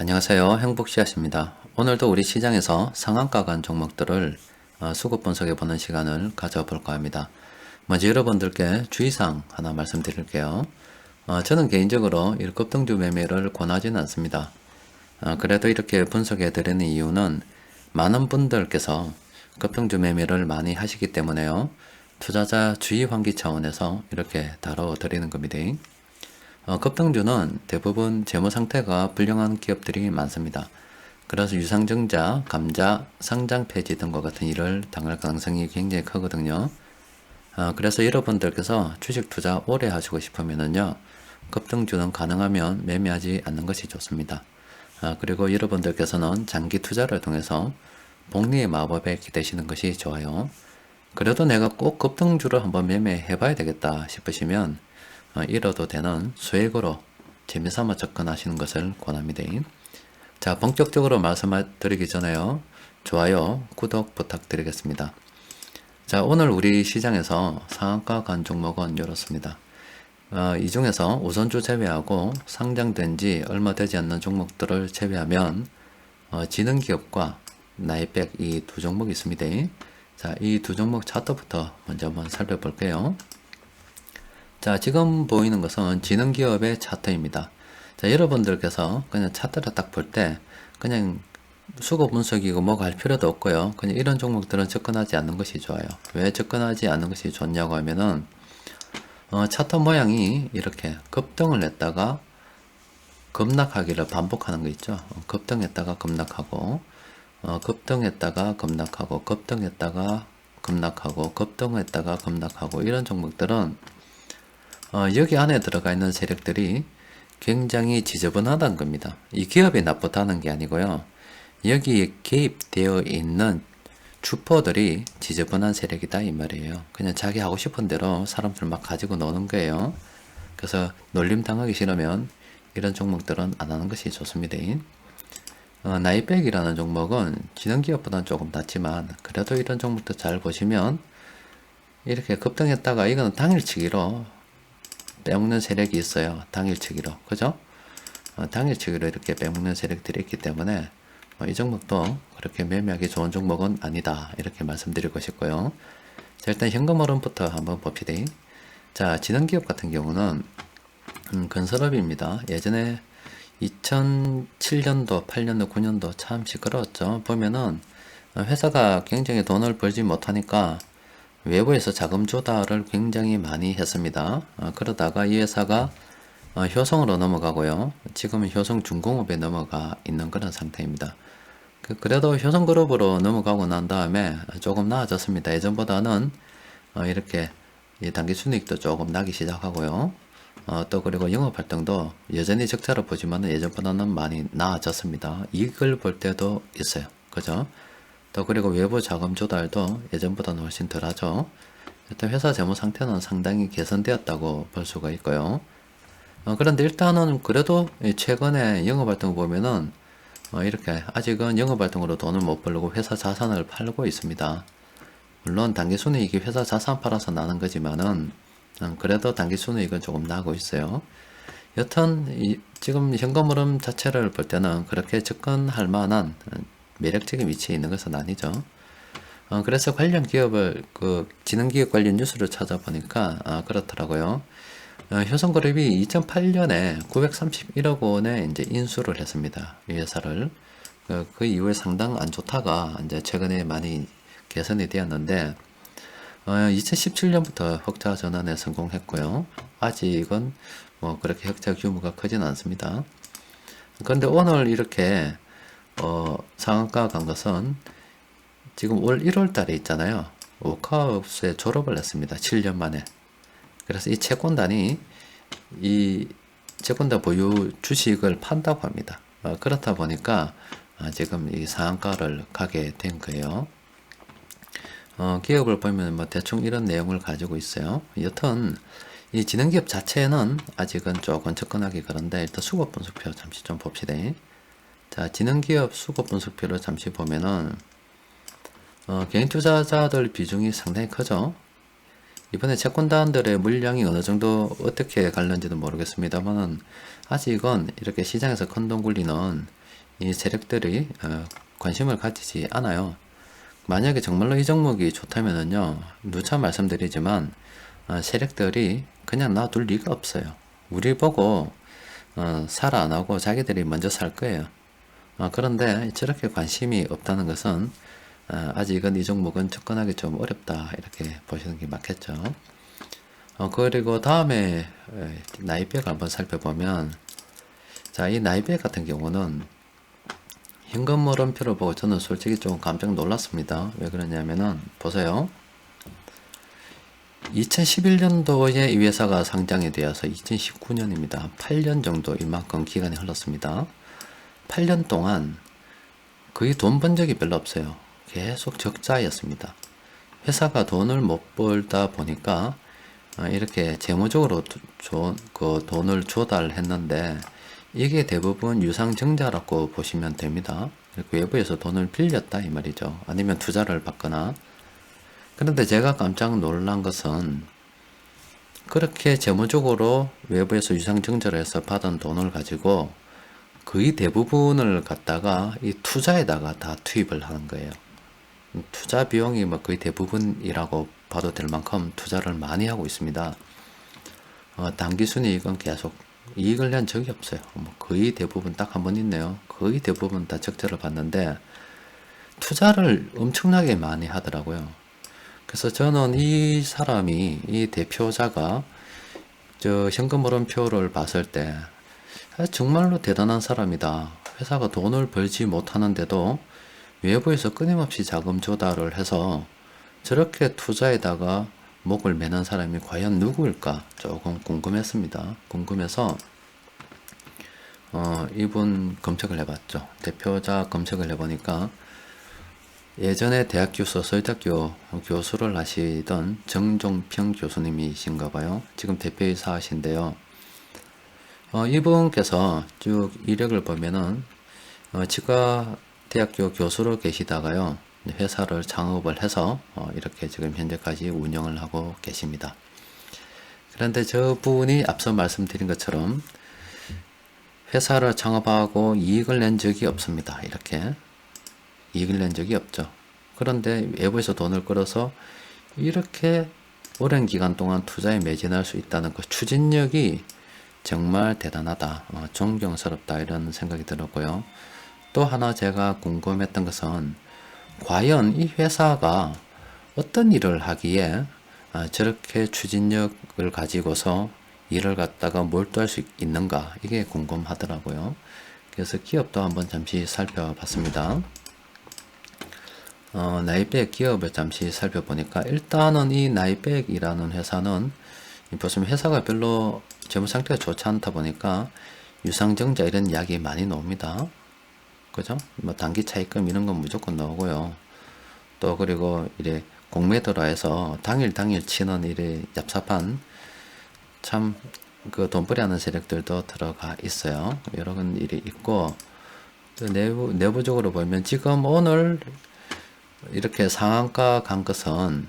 안녕하세요. 행복씨앗입니다. 오늘도 우리 시장에서 상한가 간 종목들을 어, 수급 분석해 보는 시간을 가져볼까 합니다. 먼저 여러분들께 주의사항 하나 말씀드릴게요. 어, 저는 개인적으로 이 급등주 매매를 권하지는 않습니다. 어, 그래도 이렇게 분석해 드리는 이유는 많은 분들께서 급등주 매매를 많이 하시기 때문에요. 투자자 주의 환기 차원에서 이렇게 다뤄 드리는 겁니다. 어, 급등주는 대부분 재무 상태가 불량한 기업들이 많습니다. 그래서 유상증자, 감자, 상장 폐지 등과 같은 일을 당할 가능성이 굉장히 크거든요. 어, 그래서 여러분들께서 주식 투자 오래 하시고 싶으면은요, 급등주는 가능하면 매매하지 않는 것이 좋습니다. 어, 그리고 여러분들께서는 장기 투자를 통해서 복리의 마법에 기대시는 것이 좋아요. 그래도 내가 꼭 급등주를 한번 매매해 봐야 되겠다 싶으시면 어, 잃어도 되는 수액으로 재미삼아 접근하시는 것을 권합니다. 자, 본격적으로 말씀드리기 전에요. 좋아요, 구독 부탁드리겠습니다. 자, 오늘 우리 시장에서 상한가 간 종목은 이렇습니다. 어, 이 중에서 우선주 제외하고 상장된 지 얼마 되지 않는 종목들을 제외하면 어, 지능기업과 나이백 이 두 종목이 있습니다. 자, 이 두 종목 차트부터 먼저 한번 살펴볼게요. 자, 지금 보이는 것은 지능기업의 차트입니다. 자, 여러분들께서 그냥 차트를 딱 볼 때 그냥 수급 분석이고 뭐가 할 필요도 없고요. 그냥 이런 종목들은 접근하지 않는 것이 좋아요. 왜 접근하지 않는 것이 좋냐고 하면은 어, 차트 모양이 이렇게 급등을 했다가 급락하기를 반복하는 거 있죠. 어, 급등했다가 급락하고 어, 급등했다가 급락하고 급등했다가 급락하고 급등했다가 급락하고 이런 종목들은 어, 여기 안에 들어가 있는 세력들이 굉장히 지저분하다는 겁니다. 이 기업이 나쁘다는 게 아니고요. 여기에 개입되어 있는 주포들이 지저분한 세력이다 이 말이에요. 그냥 자기 하고 싶은 대로 사람들 막 가지고 노는 거예요. 그래서 놀림 당하기 싫으면 이런 종목들은 안 하는 것이 좋습니다. 어, 나이백이라는 종목은 지능기업보다는 조금 낫지만 그래도 이런 종목도 잘 보시면 이렇게 급등했다가 이거는 당일치기로 빼먹는 세력이 있어요. 당일치기로. 그죠? 어, 당일치기로 이렇게 빼먹는 세력들이 있기 때문에 어, 이 종목도 그렇게 매매하기 좋은 종목은 아니다. 이렇게 말씀드리고 싶고요. 자, 일단 현금 흐름부터 한번 봅시다. 자, 지능기업 같은 경우는 음, 건설업입니다. 예전에 2007년도, 8년도, 9년도 참 시끄러웠죠. 보면은 회사가 굉장히 돈을 벌지 못하니까 외부에서 자금 조달을 굉장히 많이 했습니다. 어, 그러다가 이 회사가 어, 효성으로 넘어가고요. 지금은 효성 중공업에 넘어가 있는 그런 상태입니다. 그, 그래도 효성그룹으로 넘어가고 난 다음에 조금 나아졌습니다. 예전보다는 어, 이렇게 이 단기 순이익도 조금 나기 시작하고요. 어, 또 그리고 영업 활동도 여전히 적자로 보지만 예전보다는 많이 나아졌습니다. 이익을 볼 때도 있어요. 그죠? 또 그리고 외부 자금 조달도 예전보다는 훨씬 덜하죠. 일단 회사 재무 상태는 상당히 개선되었다고 볼 수가 있고요. 어, 그런데 일단은 그래도 이 최근에 영업 활동 보면은 어, 이렇게 아직은 영업 활동으로 돈을 못 벌고 회사 자산을 팔고 있습니다. 물론 단기 순이익이 회사 자산 팔아서 나는 거지만은 음, 그래도 단기 순이익은 조금 나고 있어요. 여튼 이, 지금 현금 흐름 자체를 볼 때는 그렇게 접근할 만한 매력적인 위치에 있는 것은 아니죠. 어, 그래서 관련 기업을 그 지능기업 관련 뉴스를 찾아보니까 아, 그렇더라고요. 어, 효성그룹이 2008년에 931억 원에 이제 인수를 했습니다. 이 회사를 그, 그 이후에 상당 안 좋다가 이제 최근에 많이 개선이 되었는데 어, 2017년부터 흑자 전환에 성공했고요. 아직은 뭐 그렇게 흑자 규모가 크진 않습니다. 그런데 오늘 이렇게 어, 상한가 간 것은 지금 올 1월 달에 있잖아요. 워크하우스에 졸업을 했습니다. 7년 만에. 그래서 이 채권단이 이 채권단 보유 주식을 판다고 합니다. 어, 그렇다 보니까 아, 지금 이 상한가를 가게 된 거예요. 어, 기업을 보면 뭐 대충 이런 내용을 가지고 있어요. 여튼 이 지능기업 자체는 아직은 조금 접근하기 그런데 일단 수급 분석표 잠시 좀 봅시다. 자, 지능기업 수급 분석표를 잠시 보면은 어, 개인 투자자들 비중이 상당히 크죠. 이번에 채권단들의 물량이 어느 정도 어떻게 갈는지는 모르겠습니다만 아직은 이렇게 시장에서 큰돈 굴리는 이 세력들이 어, 관심을 가지지 않아요. 만약에 정말로 이 종목이 좋다면은요, 누차 말씀드리지만 어, 세력들이 그냥 놔둘 리가 없어요. 우리 보고 어, 살안 하고 자기들이 먼저 살 거예요. 어, 그런데 저렇게 관심이 없다는 것은 어, 아직은 이 종목은 접근하기 좀 어렵다 이렇게 보시는 게 맞겠죠. 어, 그리고 다음에 에, 나이백을 한번 살펴보면 자, 이 나이백 같은 경우는 현금 물음표를 보고 저는 솔직히 좀 깜짝 놀랐습니다. 왜 그러냐면은 보세요. 2011년도에 이 회사가 상장이 되어서 2019년입니다. 8년 정도 이만큼 기간이 흘렀습니다. 8년 동안 거의 돈 번 적이 별로 없어요. 계속 적자였습니다. 회사가 돈을 못 벌다 보니까 어, 이렇게 재무적으로 그 돈을 조달했는데 이게 대부분 유상증자라고 보시면 됩니다. 외부에서 돈을 빌렸다 이 말이죠. 아니면 투자를 받거나 그런데 제가 깜짝 놀란 것은 그렇게 재무적으로 외부에서 유상증자를 해서 받은 돈을 가지고 거의 대부분을 갖다가 이 투자에다가 다 투입을 하는 거예요. 투자 비용이 뭐 거의 대부분이라고 봐도 될 만큼 투자를 많이 하고 있습니다. 어, 단기 순이익은 계속 이익을 낸 적이 없어요. 뭐 거의 대부분 딱 한 번 있네요. 거의 대부분 다 적자를 봤는데 투자를 엄청나게 많이 하더라고요. 그래서 저는 이 사람이 이 대표자가 저 현금 물음표를 봤을 때 아, 정말로 대단한 사람이다. 회사가 돈을 벌지 못하는데도 외부에서 끊임없이 자금 조달을 해서 저렇게 투자에다가 목을 매는 사람이 과연 누구일까 조금 궁금했습니다. 궁금해서 어, 이분 검색을 해봤죠. 대표자 검색을 해보니까 예전에 대학교 서서대학교 교수를 하시던 정종평 교수님이신가 봐요. 지금 대표이사 하신데요. 어, 이분께서 쭉 이력을 보면은 어, 지가 대학교 교수로 계시다가요 회사를 창업을 해서 어, 이렇게 지금 현재까지 운영을 하고 계십니다. 그런데 저 분이 앞서 말씀드린 것처럼 회사를 창업하고 이익을 낸 적이 없습니다. 이렇게 이익을 낸 적이 없죠. 그런데 외부에서 돈을 끌어서 이렇게 오랜 기간 동안 투자에 매진할 수 있다는 그 추진력이 정말 대단하다, 어, 존경스럽다 이런 생각이 들었고요. 또 하나 제가 궁금했던 것은 과연 이 회사가 어떤 일을 하기에 아, 저렇게 추진력을 가지고서 일을 갖다가 몰두할 수 있는가 이게 궁금하더라고요. 그래서 기업도 한번 잠시 살펴봤습니다. 어, 나이백 기업을 잠시 살펴보니까 일단은 이 나이백이라는 회사는 보시면 회사가 별로 재무 상태가 좋지 않다 보니까 유상증자 이런 이야기 많이 나옵니다. 그죠? 뭐 단기 차익금 이런 건 무조건 나오고요. 또 그리고 이래 공매도라 해서 당일 당일 치는 이래 얍삽한 참 그 돈벌이 하는 세력들도 들어가 있어요. 여러 건 일이 있고 또 내부 내부적으로 보면 지금 오늘 이렇게 상한가 간 것은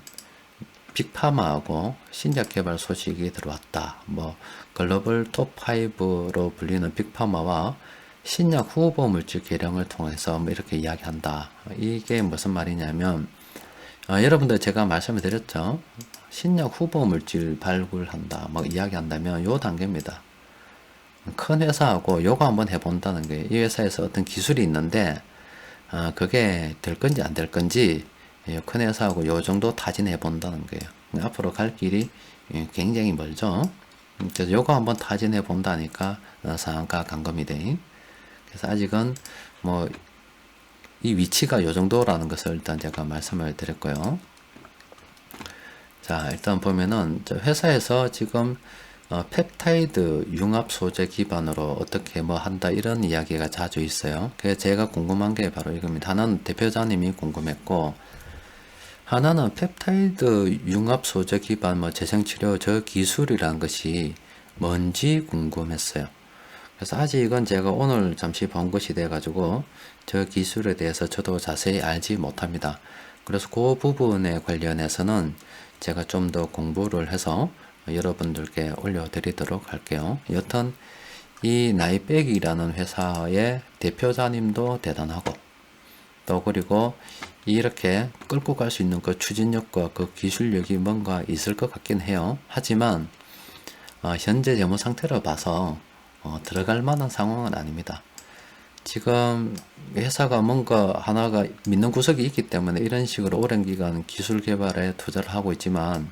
빅파마하고 신약 개발 소식이 들어왔다. 뭐 글로벌 톱 5로 불리는 빅파마와 신약 후보 물질 개량을 통해서 뭐 이렇게 이야기한다. 이게 무슨 말이냐면 어, 여러분들 제가 말씀을 드렸죠. 신약 후보 물질 발굴한다. 뭐 이야기한다면 요 단계입니다. 큰 회사하고 요거 한번 해본다는 거예요. 이 회사에서 어떤 기술이 있는데 어, 그게 될 건지 안 될 건지 예, 큰 회사하고 요 정도 타진해 본다는 거예요. 앞으로 갈 길이 예, 굉장히 멀죠. 그래서 요거 한번 타진해 본다니까 어, 상한가 간 겁니다. 그래서 아직은 뭐 이 위치가 요 정도라는 것을 일단 제가 말씀을 드렸고요. 자, 일단 보면은 저 회사에서 지금 어, 펩타이드 융합 소재 기반으로 어떻게 뭐 한다 이런 이야기가 자주 있어요. 그래서 제가 궁금한 게 바로 이겁니다. 하나는 대표자님이 궁금했고 하나는 펩타이드 융합 소재 기반 뭐 재생 치료 저 기술이란 것이 뭔지 궁금했어요. 그래서 아직은 제가 오늘 잠시 본 것이 돼 가지고 저 기술에 대해서 저도 자세히 알지 못합니다. 그래서 그 부분에 관련해서는 제가 좀 더 공부를 해서 여러분들께 올려드리도록 할게요. 여튼 이 나이백이라는 회사의 대표자님도 대단하고 또 그리고 이렇게 끌고 갈 수 있는 그 추진력과 그 기술력이 뭔가 있을 것 같긴 해요. 하지만 어, 현재 재무 상태로 봐서 어, 들어갈 만한 상황은 아닙니다. 지금 회사가 뭔가 하나가 믿는 구석이 있기 때문에 이런 식으로 오랜 기간 기술 개발에 투자를 하고 있지만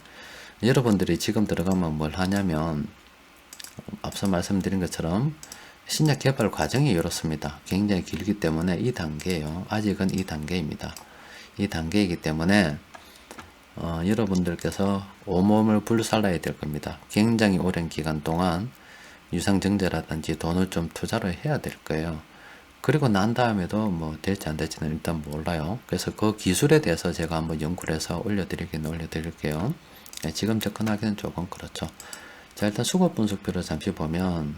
여러분들이 지금 들어가면 뭘 하냐면 앞서 말씀드린 것처럼 신약 개발 과정이 이렇습니다. 굉장히 길기 때문에 이 단계예요. 아직은 이 단계입니다. 이 단계이기 때문에 어, 여러분들께서 온몸을 불살라야 될 겁니다. 굉장히 오랜 기간 동안 유상증자라든지 돈을 좀 투자를 해야 될 거예요. 그리고 난 다음에도 뭐 될지 안 될지는 일단 몰라요. 그래서 그 기술에 대해서 제가 한번 연구를 해서 올려드리긴 올려드릴게요. 네, 지금 접근하기는 조금 그렇죠. 자, 일단 수급 분석표를 잠시 보면,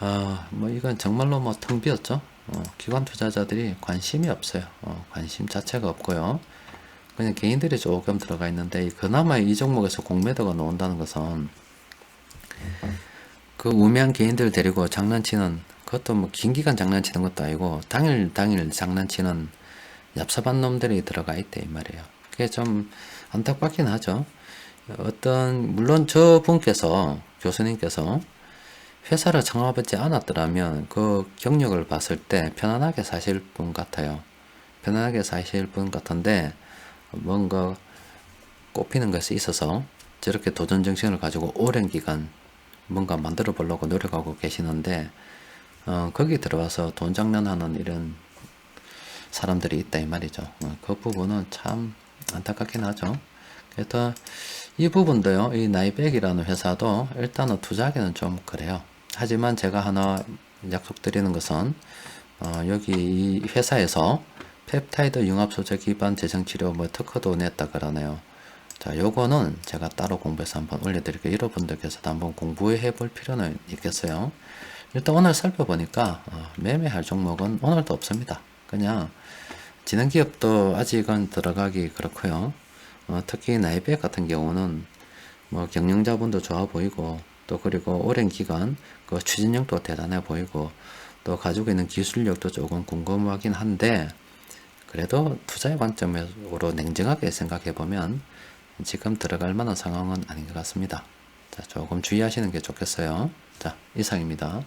아, 뭐 이건 정말로 뭐 텅 비었죠. 어, 기관 투자자들이 관심이 없어요. 어, 관심 자체가 없고요. 그냥 개인들이 조금 들어가 있는데, 그나마 이 종목에서 공매도가 나온다는 것은, 그 우매한 개인들 데리고 장난치는 그것도 뭐 긴 기간 장난치는 것도 아니고 당일 당일 장난치는 얍삽한 놈들이 들어가 있대 이 말이에요. 그게 좀 안타깝긴 하죠. 어떤 물론 저 분께서 교수님께서 회사를 창업하지 않았더라면 그 경력을 봤을 때 편안하게 사실 분 같아요. 편안하게 사실 분 같은데 뭔가 꼽히는 것이 있어서 저렇게 도전 정신을 가지고 오랜 기간 뭔가 만들어 보려고 노력하고 계시는데 어, 거기 들어와서 돈 장난하는 이런 사람들이 있다 이 말이죠. 어, 그 부분은 참 안타깝긴 하죠. 그래서 이 부분도요, 이 나이백이라는 회사도 일단은 투자하기는 좀 그래요. 하지만 제가 하나 약속드리는 것은 어, 여기 이 회사에서 펩타이드 융합소재 기반 재생치료 뭐 특허도 냈다 그러네요. 자, 요거는 제가 따로 공부해서 한번 올려드릴게요. 여러분들께서도 한번 공부해 볼 필요는 있겠어요. 일단 오늘 살펴보니까 어, 매매할 종목은 오늘도 없습니다. 그냥 지능 기업도 아직은 들어가기 그렇고요. 어, 특히 나이백 같은 경우는 뭐 경영자분도 좋아 보이고 또 그리고 오랜 기간 그 추진력도 대단해 보이고 또 가지고 있는 기술력도 조금 궁금하긴 한데 그래도 투자의 관점으로 냉정하게 생각해 보면 지금 들어갈 만한 상황은 아닌 것 같습니다. 자, 조금 주의하시는 게 좋겠어요. 자, 이상입니다.